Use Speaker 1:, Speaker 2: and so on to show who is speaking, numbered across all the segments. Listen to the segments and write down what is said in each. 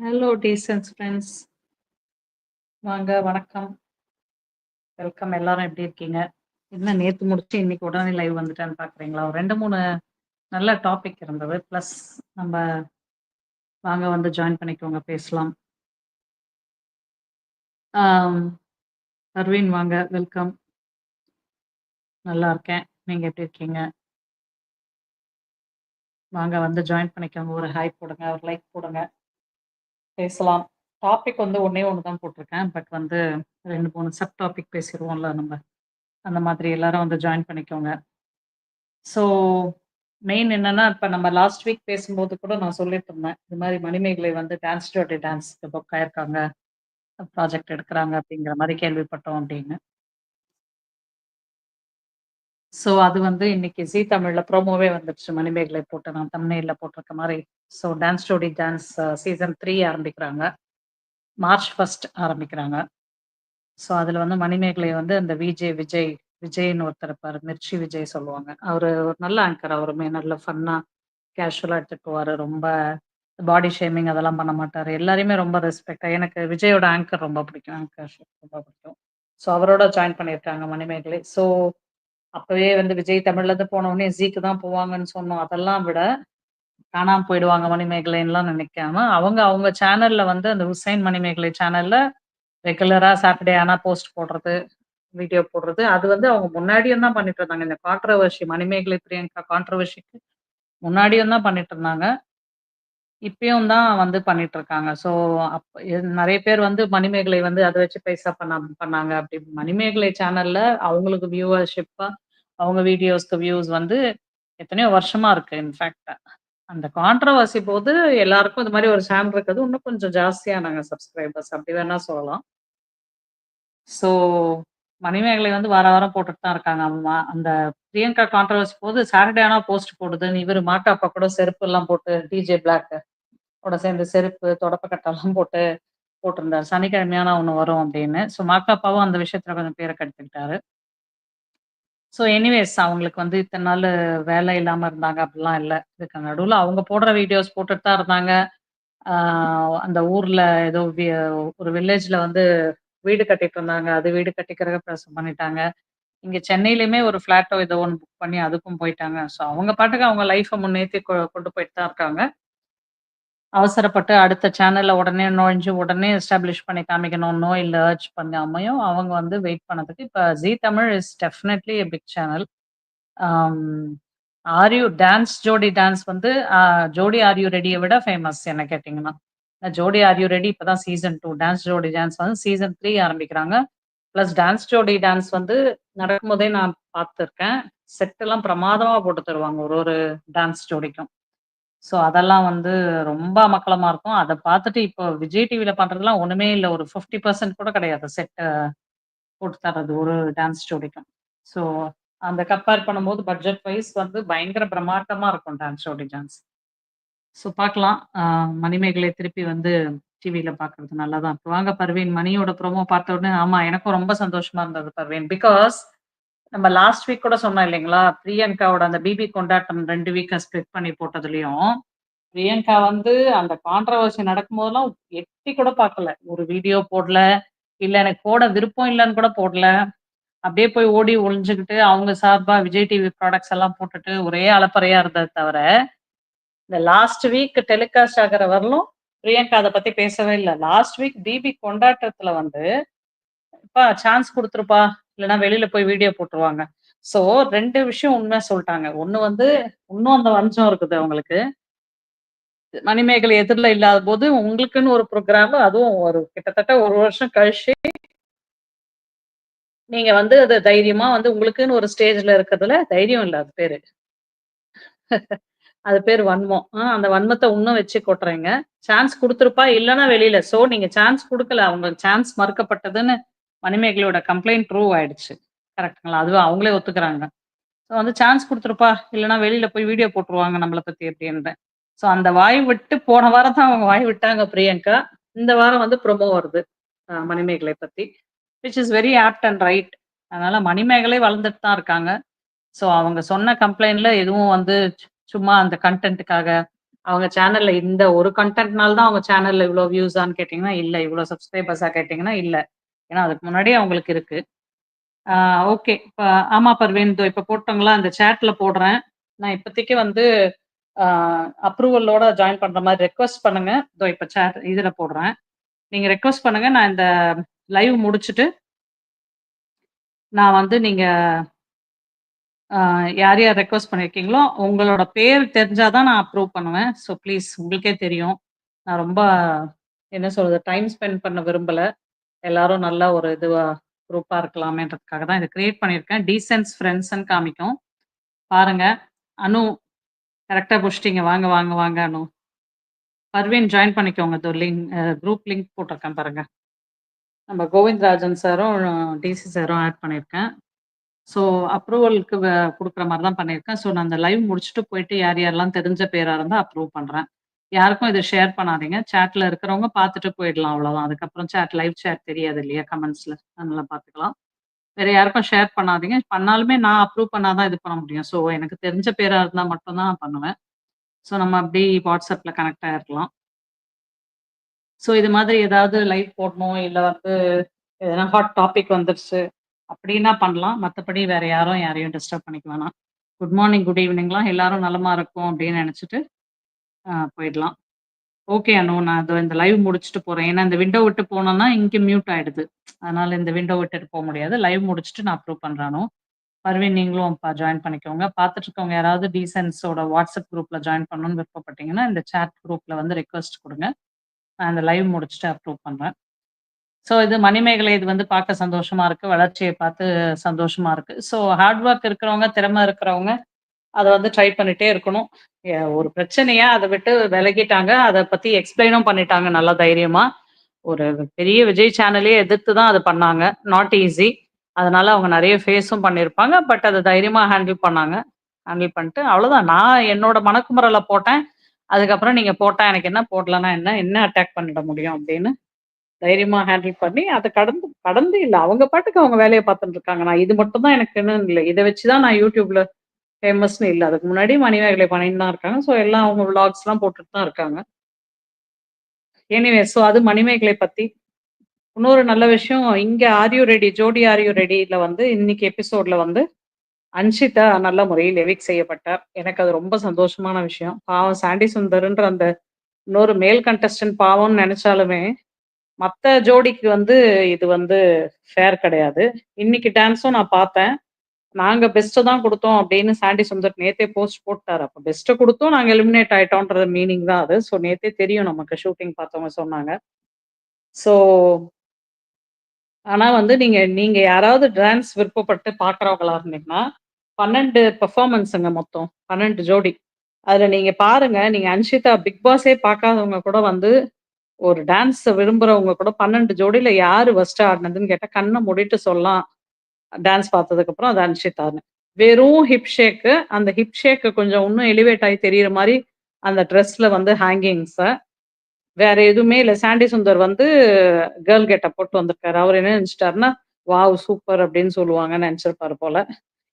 Speaker 1: Hello decency friends. வாங்க, வணக்கம். Welcome எல்லாரும் எப்படி இருக்கீங்க? என்ன நேத்து முடிச்சு இன்னைக்கு உடனே லைவ் வந்துட்டேன்னு பார்க்குறீங்களா? ஒரு 2, 3 நல்ல டாபிக் இருந்தது. பிளஸ் நம்ம வாங்க வந்து ஜாயின் பண்ணிக்கோங்க பேசலாம். அர்வின் பர்வீன் வாங்க, வெல்கம். நல்லா இருக்கேன். நீங்க எப்படி இருக்கீங்க? வாங்க வந்து ஜாயின் பண்ணிக்கோங்க. ஒரு ஹாய் போடுங்க, ஒரு லைக் போடுங்க. பேசலாம். டாபிக் வந்து ஒன்னே ஒன்று தான் போட்டிருக்கேன். பட் வந்து 2, 3 சப் டாபிக் பேசிடுவோம்ல நம்ம. அந்த மாதிரி எல்லாரும் வந்து ஜாயின் பண்ணிக்கோங்க. ஸோ மெயின் என்னன்னா, இப்போ நம்ம லாஸ்ட் வீக் பேசும்போது கூட நான் சொல்லிட்டு இருந்தேன். இது மாதிரி மணிமேகலை வந்து டான்ஸ் டோட்டி டான்ஸ்க்கு புக் ஆயிருக்காங்க. ப்ராஜெக்ட் எடுக்கிறாங்க அப்படிங்கிற மாதிரி கேள்விப்பட்டோம் அப்படின்னு. ஸோ அது வந்து இன்னைக்கு ஜி தமிழ்ல ப்ரோமோவே வந்துருச்சு. மணிமேகலை போட்டு நான் தமிழ்ல போட்டிருக்க மாதிரி so dance Jodi dance season three ஆரம்பிக்கிறாங்க. மார்ச் ஃபர்ஸ்ட் ஆரம்பிக்கிறாங்க. ஸோ அதுல வந்து மணிமேகலை வந்து அந்த விஜே விஜய் விஜய்ன்னு ஒருத்தர் இருப்பார் மிர்ச்சி விஜய் சொல்லுவாங்க. அவர் ஒரு நல்ல ஆங்கர். அவருமே நல்ல ஃபன்னாக கேஷுவலா எடுத்துட்டு போவாரு. ரொம்ப பாடி ஷேமிங் அதெல்லாம் பண்ண மாட்டார் எல்லாரையுமே ரொம்ப ரெஸ்பெக்ட்டா எனக்கு விஜயோட ஆங்கர் ரொம்ப பிடிக்கும். ஆங்கர் ரொம்ப பிடிக்கும். ஸோ அவரோட ஜாயின் பண்ணியிருக்காங்க மணிமேகலை. ஸோ அப்பவே வந்து விஜய் தமிழ்லேருந்து போன உடனே ஜீக்கு தான் போவாங்கன்னு சொன்னோம். அதெல்லாம் விட காணாம போயிடுவாங்க மணிமேகலைன்னுலாம் நினைக்காம, அவங்க அவங்க சேனல்ல வந்து அந்த ஹுசைன் மணிமேகலை சேனல்ல ரெகுலரா சாட்டர்டே ஆனா போஸ்ட் போடுறது, வீடியோ போடுறது. அது வந்து அவங்க முன்னாடியும் தான் பண்ணிட்டு இருந்தாங்க. இந்த கான்ட்ரவர்ஷி மணிமேகலை, பிரியங்கா கான்ட்ரவர்ஷிக்கு முன்னாடியும் தான் பண்ணிட்டு இருந்தாங்க. இப்பயும் தான் வந்து பண்ணிட்டு இருக்காங்க. ஸோ அப் நெறைய பேர் வந்து மணிமேகலை வந்து அத வச்சு பைசா பண்ண பண்ணாங்க அப்படி. மணிமேகலை சேனல்ல அவங்களுக்கு வியூவர்ஷிப்பா அவங்க வீடியோஸ்க்கு வியூஸ் வந்து எத்தனையோ வருஷமா இருக்கு இன்ஃபேக்ட். அந்த கான்ட்ரோவர்சி போது எல்லாருக்கும் இது மாரி ஒரு சேனல் இருக்கிறது இன்னும் கொஞ்சம் ஜாஸ்தியானாங்க சப்ஸ்கிரைபர்ஸ் அப்படி வேணா சொல்லலாம். ஸோ மணிமேகலை வந்து வாரம் வாரம் போட்டுட்டு தான் இருக்காங்க. ஆமா. அந்த பிரியங்கா கான்ட்ரோவர்சி போது சாட்டர்டே ஆனா போஸ்ட் போடுதுன்னு இவரு மாட்டாப்பா கூட செருப்பு எல்லாம் போட்டு டிஜே பிளாக் கூட சேர்ந்து செருப்பு, தொடப்பக்கட்டெல்லாம் போட்டு போட்டிருந்தாரு. சனிக்கிழமையான ஒண்ணு வரும் அப்படின்னு. ஸோ மாகாப்பாவும் அந்த விஷயத்துல கொஞ்சம் பேரை கெடுத்துக்கிட்டாரு. ஸோ எனிவேஸ் அவங்களுக்கு வந்து இத்தனை நாள் வேலை இல்லாம இருந்தாங்க அப்படிலாம் இல்லை இதுக்கு நடுவில் அவங்க போடுற வீடியோஸ் போட்டுட்டு தான் இருந்தாங்க. அந்த ஊர்ல ஏதோ வி ஒரு வில்லேஜ்ல வந்து வீடு கட்டிட்டு இருந்தாங்க. அது வீடு கட்டிக்கிறத பிரசம் பண்ணிட்டாங்க. இங்க சென்னையிலுமே ஒரு ஃப்ளாட்டோ ஏதோ ஒன்று புக் பண்ணி அதுக்கும் போயிட்டாங்க. ஸோ அவங்க பாட்டுக்கு அவங்க லைஃப்பை முன்னேற்றி கொ கொண்டு போயிட்டு தான் இருக்காங்க. அவசரப்பட்டு அடுத்த சேனல்ல உடனே நுழைஞ்சு உடனே எஸ்டாப்ளிஷ் பண்ணி காமிக்கணும்னோ, இல்லை ஏர்ச் பண்ணாமையும் அவங்க வந்து வெயிட் பண்ணதுக்கு இப்போ Zee Tamil is definitely a big channel. Um are you dance Jodi dance வந்து ஜோடி ஆர் யூ விட ஃபேமஸ் என்ன கேட்டிங்கன்னா ஜோடி ஆர் யூ ரெடி இப்போதான் season two dance Jodi dance வந்து சீசன் த்ரீ ஆரம்பிக்கிறாங்க. பிளஸ் டான்ஸ் ஜோடி டான்ஸ் வந்து நடக்கும்போதே நான் பார்த்துருக்கேன். செட் எல்லாம் பிரமாதமா போட்டு தருவாங்க ஒரு ஒரு டான்ஸ் ஜோடிக்கும். ஸோ அதெல்லாம் வந்து ரொம்ப மக்களமாக இருக்கும். அதை பார்த்துட்டு இப்போ விஜய் டிவியில் பண்ணுறதுலாம் ஒன்றுமே இல்லை ஒரு 50% கூட கிடையாது. செட்டை போட்டு தர்றது ஒரு டான்ஸ் ஜோடிக்கும். ஸோ அந்த கம்பேர் பண்ணும்போது பட்ஜெட் வைஸ் வந்து பயங்கர பிரம்மாண்டமா இருக்கும் டான்ஸ் ஜோடி டான்ஸ். ஸோ பார்க்கலாம். மணிமேகலை திருப்பி வந்து டிவியில பார்க்கறது நல்லா தான் இருக்கு. வாங்க பர்வீன் மணியோட ப்ரோமோ பார்த்த உடனே ஆமா எனக்கும் ரொம்ப சந்தோஷமா இருந்தது பர்வீன். பிகாஸ் நம்ம லாஸ்ட் வீக் கூட சொன்னோம் இல்லைங்களா? பிரியங்காவோட அந்த பிபி கொண்டாட்டம் 2 வீக்கா ஸ்ப்ளிட் பண்ணி போட்டதுலயும், பிரியங்கா வந்து அந்த கான்ட்ரவர்சி நடக்கும்போதெல்லாம் எட்டி கூட பார்க்கல. ஒரு வீடியோ போடல. இல்லை எனக்கு போட விருப்பம் இல்லைன்னு கூட போடல. அப்படியே போய் ஓடி ஒழிஞ்சுக்கிட்டு அவங்க சார்பா விஜய் டிவி ப்ராடக்ட்ஸ் எல்லாம் போட்டுட்டு ஒரே அலப்பறையா இருந்தது தவிர, இந்த லாஸ்ட் வீக் டெலிகாஸ்ட் ஆகுற வரலும் பிரியங்கா அதை பத்தி பேசவே இல்ல. லாஸ்ட் வீக் பிபி கொண்டாட்டத்துல வந்து, "எப்பா சான்ஸ் கொடுத்துருப்பா இல்லைன்னா வெளியில போய் வீடியோ போட்டுருவாங்க." ஸோ ரெண்டு விஷயம் உண்மை சொல்லிட்டாங்க ஒண்ணு வந்து இன்னும் அந்த வஞ்சம் இருக்குது அவங்களுக்கு. மணிமேகலை எதிர்ல இல்லாதபோது உங்களுக்குன்னு ஒரு ப்ரோக்ராம் அதுவும் ஒரு கிட்டத்தட்ட ஒரு வருஷம் கழிச்சு நீங்க வந்து அது தைரியமா வந்து உங்களுக்குன்னு ஒரு ஸ்டேஜ்ல இருக்கிறதுல தைரியம் இல்லை அது பேரு. அது பேர் வன்மம். அந்த வன்மத்தை இன்னும் வச்சு கொட்டுறீங்க. சான்ஸ் கொடுத்துருப்பா இல்லைன்னா வெளியில ஸோ நீங்க சான்ஸ் கொடுக்கல அவங்களுக்கு சான்ஸ் மறுக்கப்பட்டதுன்னு மணிமேகலையோட கம்ப்ளைண்ட் ப்ரூவ் ஆயிடுச்சு. கரெக்ட்டுங்களா? அதுவும் அவங்களே ஒத்துக்கிறாங்க. ஸோ வந்து சான்ஸ் கொடுத்துருப்பா இல்லைன்னா வெளியில போய் வீடியோ போட்டுருவாங்க நம்மளை பத்தி அப்படின்றேன். ஸோ அந்த வாய் விட்டு போன வாரம் தான் அவங்க வாய் விட்டாங்க பிரியங்கா. இந்த வாரம் வந்து ப்ரொமோ வருது. மணிமேகலை பத்தி. Which is very apt and right. அதனால மணிமேகலை வளர்ந்துட்டு தான் இருக்காங்க. ஸோ அவங்க சொன்ன கம்ப்ளைண்ட்ல எதுவும் வந்து சும்மா அந்த கண்டென்ட்டுக்காக அவங்க சேனல்ல இந்த ஒரு கன்டென்ட்னால தான் அவங்க சேனல்ல இவ்வளோ வியூஸான்னு கேட்டீங்கன்னா, இல்ல. இவ்வளோ சப்ஸ்கிரைபர்ஸா கேட்டீங்கன்னா, இல்ல. ஏன்னா அதுக்கு முன்னாடியே அவங்களுக்கு இருக்கு. ஓகே. இப்ப ஆமா பர்வீன். இதோ இப்ப போட்டோங்களா, அந்த சேட்ல போடுறேன். நான் இப்போதைக்கு வந்து அப்ரூவலோட ஜாயின் பண்ற மாதிரி ரெக்வெஸ்ட் பண்ணுங்க. இதோ இப்ப சேட் இதுல போடுறேன். நீங்க ரெக்வெஸ்ட் பண்ணுங்க. நான் இந்த லைவ் முடிச்சுட்டு நான் வந்து நீங்க யார் யார் ரெக்வஸ்ட் பண்ணியிருக்கீங்களோ, உங்களோட பேர் தெரிஞ்சால் தான் நான் அப்ரூவ் பண்ணுவேன். ஸோ ப்ளீஸ் உங்களுக்கே தெரியும். நான் ரொம்ப என்ன சொல்றது, டைம் ஸ்பெண்ட் பண்ண விரும்பல. எல்லாரும் நல்ல ஒரு இதுவா குரூப்பா இருக்கலாமேன்றதுக்காக தான் இதை கிரியேட் பண்ணியிருக்கேன். டீசென்ஸ் ஃப்ரெண்ட்ஸ்ன்னு காமிக்கும். பாருங்க. அனு கரெக்டாக புஷ்டிங்க வாங்க, வாங்க, வாங்க அனு. பர்வீன் ஜாயின் பண்ணிக்கோங்க. இது லிங்க் குரூப் லிங்க் போட்டிருக்கேன் பாருங்க. நம்ம கோவிந்த்ராஜன் சாரும், டிசி சாரும் ஆட் பண்ணியிருக்கேன். ஸோ அப்ரூவலுக்கு வ மாதிரி தான் பண்ணியிருக்கேன். ஸோ நான் அந்த லைவ் முடிச்சுட்டு போயிட்டு யார் யாரெல்லாம் தெரிஞ்ச பேராக இருந்தால் அப்ரூவ் பண்ணுறேன் யாருக்கும் இதை ஷேர் பண்ணாதீங்க. சேட்டில் இருக்கிறவங்க பார்த்துட்டு போயிடலாம் அவ்வளோதான். அதுக்கப்புறம் சேட் லைவ் சேட் தெரியாது இல்லையா? கமெண்ட்ஸில் அதனால பார்த்துக்கலாம். வேற யாருக்கும் ஷேர் பண்ணாதீங்க. பண்ணாலுமே நான் அப்ரூவ் பண்ணால் தான் இது பண்ண முடியும். ஸோ எனக்கு தெரிஞ்ச பேராக இருந்தால் மட்டும்தான் பண்ணுவேன். ஸோ நம்ம அப்படி வாட்ஸ்அப்பில் கனெக்ட் ஆகிருக்கலாம் ஸோ இது மாதிரி ஏதாவது லைவ் போடணும், இல்லை வந்து எதனா ஹாட் டாபிக் வந்துருச்சு அப்படின்னா பண்ணலாம். மற்றபடி வேற யாரும் யாரையும் டிஸ்டர்ப் பண்ணிக்க வேணாம். குட் மார்னிங், குட் ஈவினிங்லாம் எல்லாரும் நலமா இருக்கும் அப்படின்னு நினச்சிட்டு போயிடலாம். ஓகே அனு. நான் இதோ இந்த லைவ் முடிச்சுட்டு போகிறேன் ஏன்னா இந்த விண்டோ விட்டு போனோன்னா இங்கே மியூட் ஆகிடுது அதனால இந்த விண்டோ விட்டுட்டு போக முடியாது. லைவ் முடிச்சுட்டு நான் அப்ரூவ் பண்ணுறானோ அனு. பர்வீன் நீங்களும் அப்பா ஜாயின் பண்ணிக்கோங்க. பார்த்துட்டு இருக்கவங்க யாராவது டீசன்ஸோட வாட்ஸ்அப் குரூப்பில் ஜாயின் பண்ணணும்னு விருப்பப்பட்டீங்கன்னா, இந்த சேட் குரூப்பில் வந்து ரெக்வஸ்ட் கொடுங்க நான் இந்த லைவ் முடிச்சுட்டு அப்ரூவ் பண்ணுறேன் ஸோ இது மணிமேகலை இது வந்து பார்க்க சந்தோஷமா இருக்கு. வளர்ச்சியை பார்த்து சந்தோஷமா இருக்கு. ஸோ ஹார்ட் ஒர்க் இருக்கிறவங்க, திறமை இருக்கிறவங்க அதை வந்து ட்ரை பண்ணிட்டே இருக்கணும். ஒரு பிரச்சனையா அதை விட்டு விலகிட்டாங்க. அதை பத்தி எக்ஸ்ப்ளைனும் பண்ணிட்டாங்க நல்லா தைரியமா. ஒரு பெரிய விஜய் சேனலே எதிர்த்து தான் அதை பண்ணாங்க. Not easy. அதனால அவங்க நிறைய ஃபேஸும் பண்ணியிருப்பாங்க. பட் அதை தைரியமா ஹேண்டில் பண்ணாங்க. ஹேண்டில் பண்ணிட்டு அவ்வளோதான். நான் என்னோட மனக்குமுறல போட்டேன். அதுக்கப்புறம் நீங்க போட்டா எனக்கு என்ன, போடலன்னா என்ன, என்ன அட்டாக் பண்ணிட முடியும் அப்படின்னு தைரியமா ஹேண்டில் பண்ணி அதை கடந்து கடந்து இல்லை அவங்க பாட்டுக்கு அவங்க வேலையை பார்த்துட்டு இருக்காங்க. நான் இது மட்டும் தான் எனக்குன்னு இல்லை இதை வச்சு தான் நான் யூடியூப்ல ஃபேமஸ்ன்னு இல்லை அதுக்கு முன்னாடி மணிமேகலை பண்ணிட்டு தான் இருக்காங்க. ஸோ எல்லாம் அவங்க விளாக்ஸ்லாம் போட்டுட்டு தான் இருக்காங்க. எனிவே ஸோ அது மணிமேகலை பத்தி. இன்னொரு நல்ல விஷயம், இங்க ஆர் ரெடி? ஜோடி ஆர் ரெடியில வந்து இன்னைக்கு எபிசோட்ல வந்து அன்ஷிதா நல்ல முறையில் எவிக் செய்யப்பட்டார். எனக்கு அது ரொம்ப சந்தோஷமான விஷயம். பாவம் சாண்டி சுந்தர்ன்ற அந்த இன்னொரு மேல் கண்டஸ்டன்ட் பாவம்னு நினைச்சாலுமே மத்த ஜோடிக்கு வந்து இது வந்து ஃபேர் கிடையாது. இன்னைக்கு டான்ஸும் நான் பார்த்தேன். நாங்க பெஸ்ட் தான் கொடுத்தோம் அப்படின்னு சாண்டி சுந்தர் நேத்தே போஸ்ட் போட்டார் அப்ப பெஸ்ட்டை கொடுத்தோம் நாங்க எலிமினேட் ஆயிட்டோம்ன்ற மீனிங் தான் அது. ஸோ நேத்தே தெரியும் நமக்கு ஷூட்டிங் பார்த்தவங்க சொன்னாங்க. ஸோ ஆனா வந்து நீங்க நீங்க யாராவது டான்ஸ் விருப்பப்பட்டு பாக்குறவங்களா இருந்தீங்கன்னா, 12 பெர்ஃபார்மன்ஸுங்க மொத்தம். 12 ஜோடி. அதுல நீங்க பாருங்க, நீங்க அன்ஷிதா பிக் பாஸே பார்க்காதவங்க கூட வந்து ஒரு டான்ஸ விரும்புறவங்க கூட 12 ஜோடியில யாரு ஃபர்ஸ்ட் ஆடினதுன்னு கேட்டா, கண்ணை மூடிட்டு சொல்லலாம். டான்ஸ் பார்த்ததுக்கு அப்புறம் அது அன்ஷிதான்னு. வெறும் ஹிப் ஷேக்கு. அந்த ஹிப் ஷேக்கு கொஞ்சம் இன்னும் எலிவேட் ஆகி தெரியிற மாதிரி அந்த ட்ரெஸ்ல வந்து ஹேங்கிங்ஸ. வேற எதுவுமே இல்லை சாண்டி சுந்தர் வந்து கேர்ள் கெட்டப் போட்டு வந்திருக்காரு. அவர் என்ன நினைச்சிட்டாருன்னா வாவ்! சூப்பர் அப்படின்னு சொல்லுவாங்கன்னு நினைச்சிருப்பாரு போல.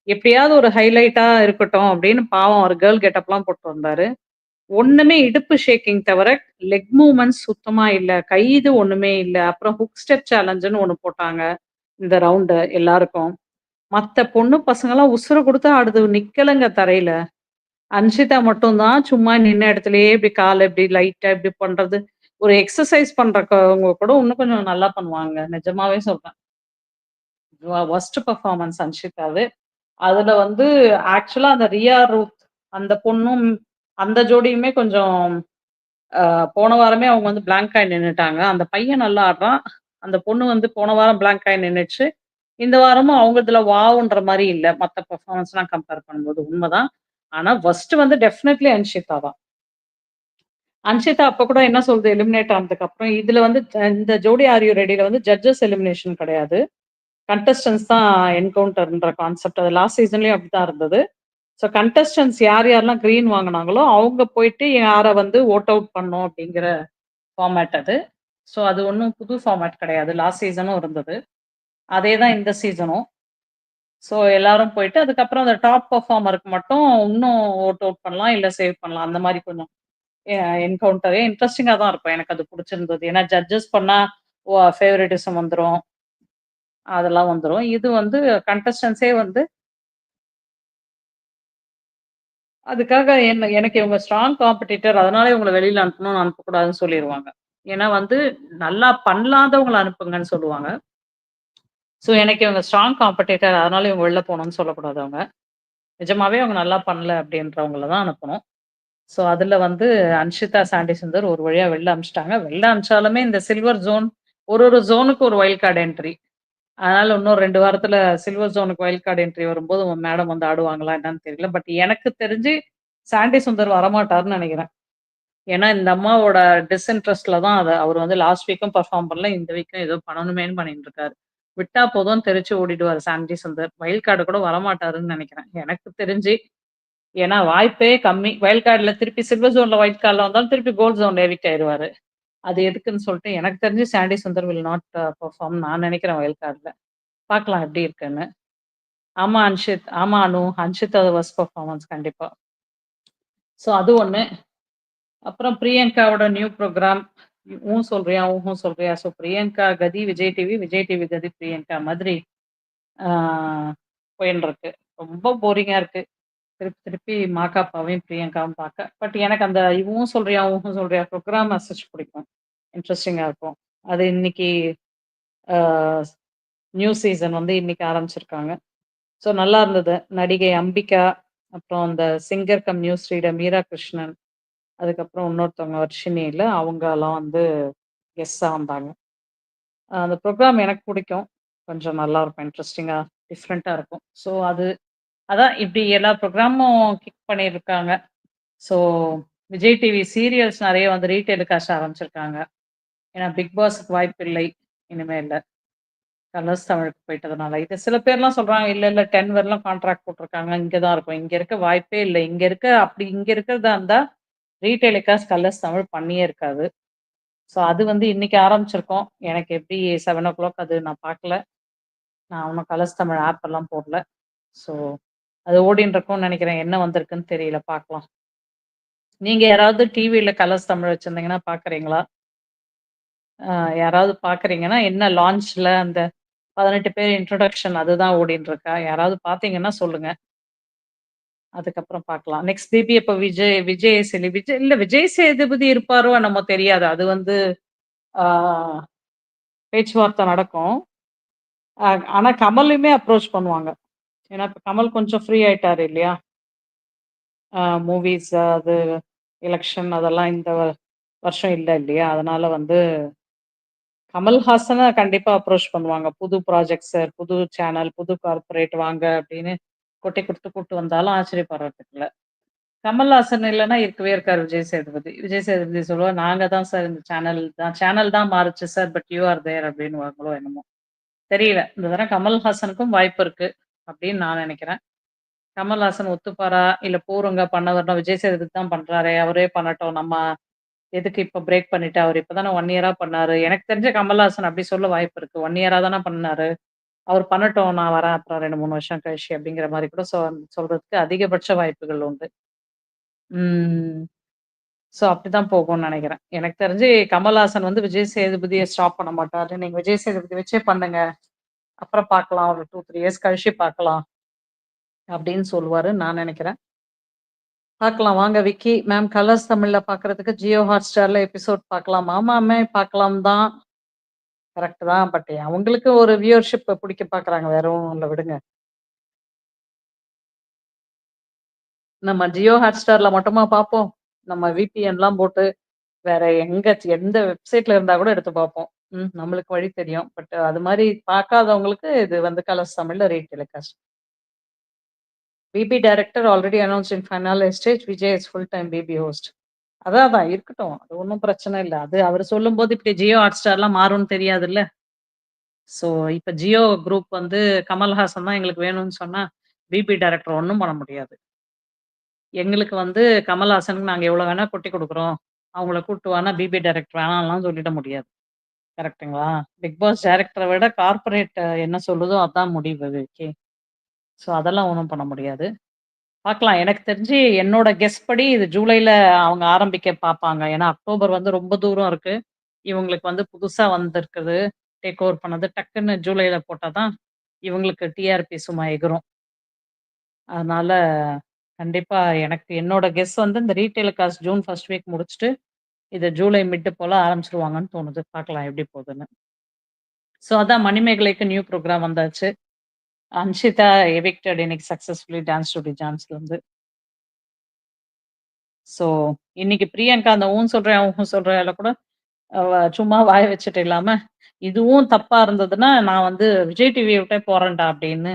Speaker 1: எப்படியாவது ஒரு ஹைலைட்டா இருக்கட்டும் அப்படின்னு பாவம் அவர் கேர்ள் கெட்டப்லாம் போட்டு வந்தாரு. ஒண்ணுமே இடுப்பு ஷேக்கிங் தவிர லெக் மூவ்மெண்ட்ஸ் சுத்தமா இல்ல. கை இது ஒண்ணுமே இல்ல. அப்புறம் ஹுக் ஸ்டெப் சேலஞ்சுன்னு ஒண்ணு போட்டாங்க. இந்த ரவுண்டு எல்லாருக்கும். மத்த பொண்ணு பசங்கலாம் உசுர கொடுத்து ஆடுது. நிக்கலங்க தரையில. அன்ஷிதா மட்டும் தான் சும்மா நின்ன இடத்துலயே இப்படி கால இப்படி லைட்டா இப்படி பண்றது. ஒரு எக்ஸசைஸ் பண்றவங்க கூட இன்னும் கொஞ்சம் நல்லா பண்ணுவாங்க. நிஜமாவே சொல்றேன். ஃபர்ஸ்ட் பர்ஃபார்மன்ஸ் பெர்ஃபார்மன்ஸ் அதுல வந்து ஆக்சுவலா அந்த ரியா ரூத் அந்த பொண்ணும், அந்த ஜோடியுமே கொஞ்சம் போன வாரமே அவங்க வந்து பிளாங்க் ஆயி நின்னுட்டாங்க. அந்த பையன் நல்லா ஆடுறான். அந்த பொண்ணு வந்து போன வாரம் பிளாங்க் ஆகி நின்னுச்சு. இந்த வாரமும் அவங்க இதுல வாவுன்ற மாதிரி இல்ல. மத்த பெர்ஃபார்மன்ஸ்லாம் கம்பேர் பண்ணும்போது உண்மைதான் ஆனா ஃபர்ஸ்ட் வந்து டெஃபினெட்லி அன்ஷிதா தான். அன்ஷிதா அப்ப கூட என்ன சொல்றது எலிமினேட் ஆனதுக்கு அப்புறம், இதுல வந்து இந்த ஜோடி ஆரியோ ரெடியில வந்து ஜட்ஜஸ் எலிமினேஷன் கிடையாது. கண்டஸ்டன்ஸ் தான் என்கவுண்டர்ன்ற கான்செப்ட். அது லாஸ்ட் சீசன்லயும் அப்படிதான் இருந்தது. ஸோ கண்டஸ்டன்ஸ் யார் யாரெல்லாம் க்ரீன் வாங்கினாங்களோ அவங்க போயிட்டு யாரை வந்து வோட் அவுட் பண்ணோம் அப்படிங்கிற ஃபார்மேட் அது. ஸோ அது ஒன்றும் புது ஃபார்மேட் கிடையாது. லாஸ்ட் சீசனும் இருந்தது. அதே தான் இந்த சீசனும். ஸோ எல்லாரும் போயிட்டு அதுக்கப்புறம் அந்த டாப் பர்ஃபார்மருக்கு மட்டும் இன்னும் ஓட் அவுட் பண்ணலாம். இல்லை சேவ் பண்ணலாம். அந்த மாதிரி கொஞ்சம் என்கவுண்டரே இன்ட்ரெஸ்டிங்காக தான் இருக்கும். எனக்கு அது பிடிச்சிருந்தது ஏன்னா ஜட்ஜஸ் பண்ணால் ஃபேவரட்டிசம் வந்துடும் அதெல்லாம் வந்துடும் இது வந்து கண்டஸ்டன்ஸே வந்து அதுக்காக என்ன எனக்கு இவங்க ஸ்ட்ராங் காம்படிட்டர் அதனால இவங்களை வெளியில அனுப்பணும்னு அனுப்பக்கூடாதுன்னு சொல்லிடுவாங்க ஏன்னா வந்து நல்லா பண்ணலாதவங்களை அனுப்புங்கன்னு சொல்லுவாங்க. ஸோ எனக்கு இவங்க ஸ்ட்ராங் காம்படிட்டர் அதனால இவங்க வெளில போகணும்னு சொல்லக்கூடாது அவங்க. நிஜமாவே அவங்க நல்லா பண்ணல அப்படின்றவங்கள தான் அனுப்பணும். ஸோ அதில் வந்து அன்ஷிதா சாண்டி சுந்தர் ஒரு வழியாக வெளில அனுப்பிச்சிட்டாங்க வெளில அனுப்பிச்சாலுமே இந்த சில்வர் ஜோன் ஒரு ஒரு ஜோனுக்கு ஒரு வைல்ட் கார்டு என்ட்ரி. அதனால இன்னும் ரெண்டு வாரத்துல சில்வர் ஜோனுக்கு வைல்ட் கார்டு என்ட்ரி வரும்போது மேடம் வந்து ஆடுவாங்களா என்னன்னு தெரியல. பட் எனக்கு தெரிஞ்சு சாண்டி சுந்தர் வரமாட்டாருன்னு நினைக்கிறேன் ஏன்னா இந்த அம்மாவோட டிஸ்இன்ட்ரெஸ்ட்ல தான் அதை அவர் வந்து லாஸ்ட் வீக்கும் பெர்ஃபார்ம் பண்ணல. இந்த வீக்கும் ஏதோ பண்ணணுமேன்னு பண்ணிட்டு இருக்காரு. விட்டா போதும் தெரிச்சு ஓடிடுவார் சாண்டி சுந்தர். வயல் கார்டு கூட வரமாட்டாருன்னு நினைக்கிறேன் எனக்கு தெரிஞ்சு. ஏன்னா வாய்ப்பே கம்மி. வயல் கார்டுல திருப்பி சில்வர் ஜோன்ல ஒயிட் கார்டில் வந்தாலும் திருப்பி கோல்ட் ஜோன்ல எவிக்ட் ஆயிடுவாரு அது எதுக்குன்னு சொல்லிட்டு எனக்கு தெரிஞ்சு Sandy Sundar will not perform நான் நினைக்கிறேன் வைல்ட் கார்ட்ல. பார்க்கலாம் எப்படி இருக்குன்னு. ஆமா அன்ஷித். ஆமா அனு. அன்ஷித் அது வர்ஸ் பெர்ஃபார்மன்ஸ் கண்டிப்பா. ஸோ அது ஒண்ணு. அப்புறம் பிரியங்காவோட நியூ ப்ரோக்ராம் ஊ சொல்றியா? ஊஹும் சொல்றியா? ஸோ பிரியங்கா கதி விஜய் டிவி, விஜய் டிவி கதி பிரியங்கா மாதிரி போயின்னு இருக்கு. ரொம்ப போரிங்கா இருக்கு. திருப்பி திருப்பி மாகாப்பாவையும் பிரியங்காவும் பார்க்க. பட் எனக்கு அந்த இவும் சொல்றியா? அவங்க சொல்றியா? ப்ரோக்ராம் மெசேஜ் பிடிக்கும். இன்ட்ரெஸ்டிங்காக இருக்கும். அது இன்னைக்கு நியூ சீசன் வந்து இன்னைக்கு ஆரம்பிச்சிருக்காங்க. ஸோ நல்லா இருந்தது. நடிகை அம்பிகா, அப்புறம் அந்த singer cum news reader Meera Krishnan, அதுக்கப்புறம் இன்னொருத்தவங்க வர்ஷினியில் அவங்கெல்லாம் வந்து கெஸ்ஸாக வந்தாங்க. அந்த ப்ரோக்ராம் எனக்கு பிடிக்கும். கொஞ்சம் நல்லா இருக்கும் இன்ட்ரெஸ்டிங்காக டிஃப்ரெண்ட்டாக இருக்கும். ஸோ அது அதான் இப்படி எல்லா ப்ரோக்ராமும் கிக் பண்ணியிருக்காங்க. ஸோ விஜய் டிவி சீரியல்ஸ் நிறைய வந்து ரீ காஸ்ட் ஆரம்பிச்சிருக்காங்க. ஏன்னா பிக் பாஸ்க்கு வாய்ப்பில்லை இல்லை கலர்ஸ் தமிழுக்கு போயிட்டதுனால. இது சில பேர்லாம் சொல்றாங்க, இல்லை இல்லை டென் வரலாம் கான்ட்ராக்ட் போட்டுருக்காங்க. இங்கே தான் இருக்கும். இங்கே இருக்க வாய்ப்பே இல்லை இங்கே இருக்க அப்படி இங்கே இருக்கிறதா இருந்தால் ரீ கலர்ஸ் தமிழ் பண்ணியே இருக்காது. ஸோ அது வந்து இன்னைக்கு ஆரம்பிச்சிருக்கோம். எனக்கு எப்படி 7:00 அது நான் பார்க்கல. நான் இன்னும் கலர்ஸ் தமிழ் ஆப் எல்லாம் போடல. ஸோ அது ஓடின்னு இருக்கும்னு என்ன வந்திருக்குன்னு தெரியல பார்க்கலாம். நீங்க யாராவது டிவியில் கலர்ஸ் தமிழ் வச்சிருந்தீங்கன்னா பார்க்குறீங்களா? யாராவது பார்க்குறீங்கன்னா, என்ன லான்ச்ல அந்த 18 பேர் இன்ட்ரோடக்ஷன் அதுதான் ஓடின்னு இருக்கா? யாராவது பார்த்தீங்கன்னா சொல்லுங்க. அதுக்கப்புறம் பார்க்கலாம். நெக்ஸ்ட் பேபி இப்போ விஜய் விஜய் சேலி விஜய் இல்ல விஜய் சேதுபதி இருப்பாரோ நம்ம தெரியாது. அது வந்து பேச்சுவார்த்தை நடக்கும். ஆனால் ஆனா கமலையுமே அப்ரோச் பண்ணுவாங்க. ஏன்னா இப்போ கமல் கொஞ்சம் ஃப்ரீ ஆயிட்டாரு இல்லையா? மூவிஸ் அது எலெக்ஷன் அதெல்லாம் இந்த வருஷம் இல்ல இல்லையா? அதனால வந்து கமல்ஹாசன கண்டிப்பா அப்ரோச் பண்ணுவாங்க. புது ப்ராஜெக்ட்ஸ், புது சேனல், புது கார்ப்பரேட் வாங்க அப்படின்னு கொட்டி கொடுத்து கூப்பிட்டு வந்தாலும் ஆச்சரியப்படுறதுக்குல கமல்ஹாசன் இல்லன்னா இருக்கவே இருக்கார் விஜய் சேதுபதி. விஜய் சேதுபதி சொல்லுவார், "நாங்க தான் சார் இந்த சேனல் தான் சேனல் தான் மாறுச்சு sir. But you are there" அப்படின்னு வாங்களோ என்னமோ. தெரியல. இந்த தடவை கமல்ஹாசனுக்கும் வாய்ப்பு இருக்கு அப்படின்னு நான் நினைக்கிறேன் கமல்ஹாசன் ஒத்துப்பாரா? இல்ல போறோங்க பண்ண வரணும். விஜய் சேதுக்கு தான் பண்றாரே, அவரே பண்ணட்டும். நம்ம எதுக்கு இப்ப பிரேக் பண்ணிட்டு, அவர் இப்பதானே ஒன் இயரா பண்ணாரு. எனக்கு தெரிஞ்ச கமல்ஹாசன் அப்படி சொல்ல வாய்ப்பு இருக்கு. ஒன் இயரா தானே பண்ணாரு. அவர் பண்ணட்டும். நான் வரேன் அப்புறம் 2, 3 வருஷம் கழிச்சு அப்படிங்கிற மாதிரி கூட சொ சொல்றதுக்கு அதிகபட்ச வாய்ப்புகள் உண்டு. ம். ஸோ அப்படிதான் போகும்னு நினைக்கிறேன் எனக்கு தெரிஞ்சு கமல்ஹாசன் வந்து விஜய் சேதுபதியை ஸ்டாப் பண்ண மாட்டாரு. நீங்க விஜய் சேதுபதி வச்சே பண்ணுங்க. அப்புறம் பார்க்கலாம். ஒரு 2, 3 இயர்ஸ் கழிச்சு பார்க்கலாம். அப்படின்னு சொல்லுவாரு நான் நினைக்கிறேன் பார்க்கலாம் வாங்க விக்கி. மேம் கலர்ஸ் தமிழ்ல பார்க்கறதுக்கு ஜியோ ஹாட்ஸ்டார்ல எபிசோட் பார்க்கலாம். ஆமாமே பார்க்கலாம் தான். கரெக்ட் தான். பட் அவங்களுக்கு ஒரு வியூவர்ஷிப் பிடிக்க பார்க்குறாங்க. வேற ஒன்றும் இல்லை விடுங்க. நம்ம ஜியோ ஹாட்ஸ்டார்ல மட்டுமா பார்ப்போம்? நம்ம விபிஎன்லாம் போட்டு வேற எங்க எந்த வெப்சைட்ல இருந்தா கூட எடுத்து பார்ப்போம். ம். நம்மளுக்கு வழி தெரியும். பட் அது மாரி பார்க்காதவங்களுக்கு இது வந்து கலர்ஸ் தமிழ்ல retelecast. BB director already announced in final stage. Vijay is full time BB host. அதான் அதான் இருக்கட்டும். அது ஒண்ணும் பிரச்சனை இல்ல. அது அவரு சொல்லும்போது இப்படி ஜியோ ஹாட்ஸ்டார்லாம் மாறும்னு தெரியாதுல்ல. ஸோ இப்ப ஜியோ குரூப் வந்து கமல்ஹாசன் தான் எங்களுக்கு வேணும்னு சொன்னா, பிபி டைரக்டர் ஒண்ணும் பண்ண முடியாது. எங்களுக்கு வந்து கமல்ஹாசனுக்கு நாங்க எவ்வளோ வேணா கொட்டி குடுக்குறோம். அவங்கள கூட்டு வான்னா பிபி டைரக்டர் வேணாம்லாம் சொல்லிட முடியாது. கரெக்ட்டுங்களா? பிக் பாஸ் டைரக்டர விட கார்ப்பரேட் என்ன சொல்லுதோ அதான் முடிவு விக்கி. ஸோ அதெல்லாம் ஒண்ணும் பண்ண முடியாது. பார்க்கலாம். எனக்கு தெரிஞ்சு என்னோட கெஸ் படி இது ஜூலைல அவங்க ஆரம்பிக்க பார்ப்பாங்க. ஏன்னா, அக்டோபர் வந்து ரொம்ப தூரம் இருக்கு. இவங்களுக்கு வந்து புதுசா வந்திருக்குது. டேக் ஓவர் பண்ணது. டக்குன்னு ஜூலைல போட்டா தான் இவங்களுக்கு டிஆர்பி சும்மா எகுரும். அதனால கண்டிப்பா எனக்கு என்னோட கெஸ் வந்து இந்த retail cost June first week முடிச்சுட்டு, இதை ஜூலை மிட்டு போல ஆரம்பிச்சிருவாங்கன்னு தோணுது. பார்க்கலாம் எப்படி போகுதுன்னு. ஸோ அதான் மணிமேகலைக்கு நியூ ப்ரோக்ராம் வந்தாச்சு. அன்ஷிதா எவிக்டட் இன்னைக்கு சக்ஸஸ்ஃபுல்லி டான்ஸ் ஸ்டுடியோ டான்ஸ்லருந்து. ஸோ இன்னைக்கு பிரியங்கா அந்த ஊன் சொல்றேன், ஊன் சொல்கிறேன் கூட சும்மா வாய வச்சுட்டு இல்லாம, இதுவும் தப்பா இருந்ததுன்னா, நான் வந்து விஜய் டிவியை விட்டே போறேன்டா அப்படின்னு,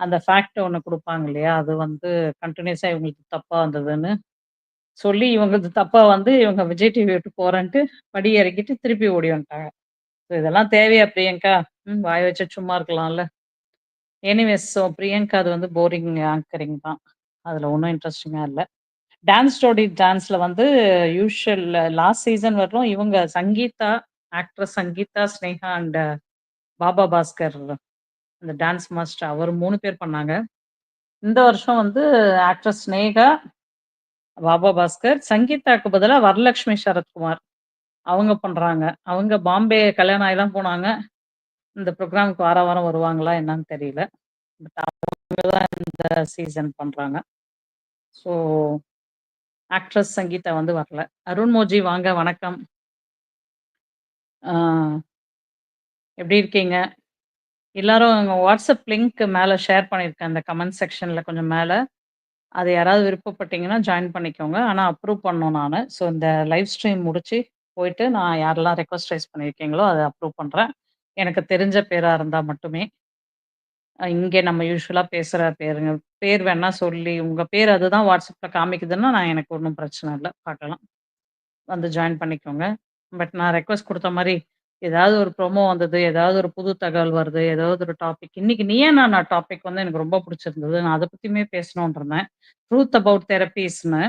Speaker 1: அந்த ஃபேக்ட் ஒன்று கொடுப்பாங்க இல்லையா? அது வந்து கண்டினியூஸாக இவங்களுக்கு தப்பாக வந்ததுன்னு சொல்லி, இவங்கது தப்பா வந்து இவங்க விஜய் டிவி விட்டு போறேன்ட்டு படி இறக்கிட்டு திருப்பி ஓடி வந்துட்டாங்க. ஸோ இதெல்லாம் தேவையா பிரியங்கா? ம் வாய் வச்சு சும்மா இருக்கலாம்ல. எனிவேஸ் ஸோ பிரியங்கா அது வந்து போரிங் ஆங்கரிங் தான். அதில் ஒன்றும் இன்ட்ரெஸ்டிங்காக இல்லை டான்ஸ் ஜோடி டான்ஸில் வந்து யூஷுவல் லாஸ்ட் சீசன் வரலும் இவங்க சங்கீதா, ஆக்ட்ரஸ் சங்கீதா, ஸ்னேகா அண்ட் பாபா பாஸ்கர் அந்த டான்ஸ் மாஸ்டர் அவர் மூணு பேர் பண்ணாங்க. இந்த வருஷம் வந்து ஆக்ட்ரஸ் ஸ்னேகா, பாபா பாஸ்கர், சங்கீதாக்கு பதிலாக வரலட்சுமி சரத்குமார் அவங்க பண்றாங்க. அவங்க பாம்பே கல்யாணம் ஆகிலாம் போனாங்க. இந்த ப்ரோக்ராமுக்கு வார வாரம் வருவாங்களா என்னன்னு தெரியல. பட் அவங்க தான் இந்த சீசன் பண்றாங்க. ஸோ ஆக்ட்ரஸ் சங்கீதா வந்து வரல. அருண்மொழி வாங்க வணக்கம். எப்படி இருக்கீங்க? எல்லாரும் வாட்ஸ்அப் லிங்க் மேலே ஷேர் பண்ணியிருக்கேன். அந்த கமெண்ட் செக்ஷனில் கொஞ்சம் மேலே அது யாராவது விருப்பப்பட்டீங்கன்னா ஜாயின் பண்ணிக்கோங்க. ஆனால் அப்ரூவ் பண்ணணும் நான் ஸோ இந்த லைவ் ஸ்ட்ரீம் முடிச்சு போயிட்டு நான் யாரெல்லாம் ரெக்வஸ்ட் ரைஸ் பண்ணியிருக்கீங்களோ, அதை அப்ரூவ் பண்ணுறேன் எனக்கு தெரிஞ்ச பேராக இருந்தால் மட்டுமே. இங்கே நம்ம யூஸ்வலாக பேசுகிற பேருங்க. பேர் வேணா சொல்லி உங்கள் பேர் அதுதான் வாட்ஸ்அப்பில் காமிக்குதுன்னா, நான் எனக்கு ஒன்றும் பிரச்சனை இல்லை பார்க்கலாம். வந்து ஜாயின் பண்ணிக்கோங்க. பட் நான் ரெக்வெஸ்ட் கொடுத்த மாதிரி ஏதாவது ஒரு ப்ரோமோ வந்தது, ஏதாவது ஒரு புது தகவல் வருது, ஏதாவது ஒரு டாபிக் இன்னைக்கு நீயா நானா டாபிக் வந்து எனக்கு ரொம்ப புடிச்சிருந்தது. நான் அத பத்தியுமே பேசணும்னு இருந்தேன். ட்ரூத் அபவுட் தெரப்பீஸ்ன்னு.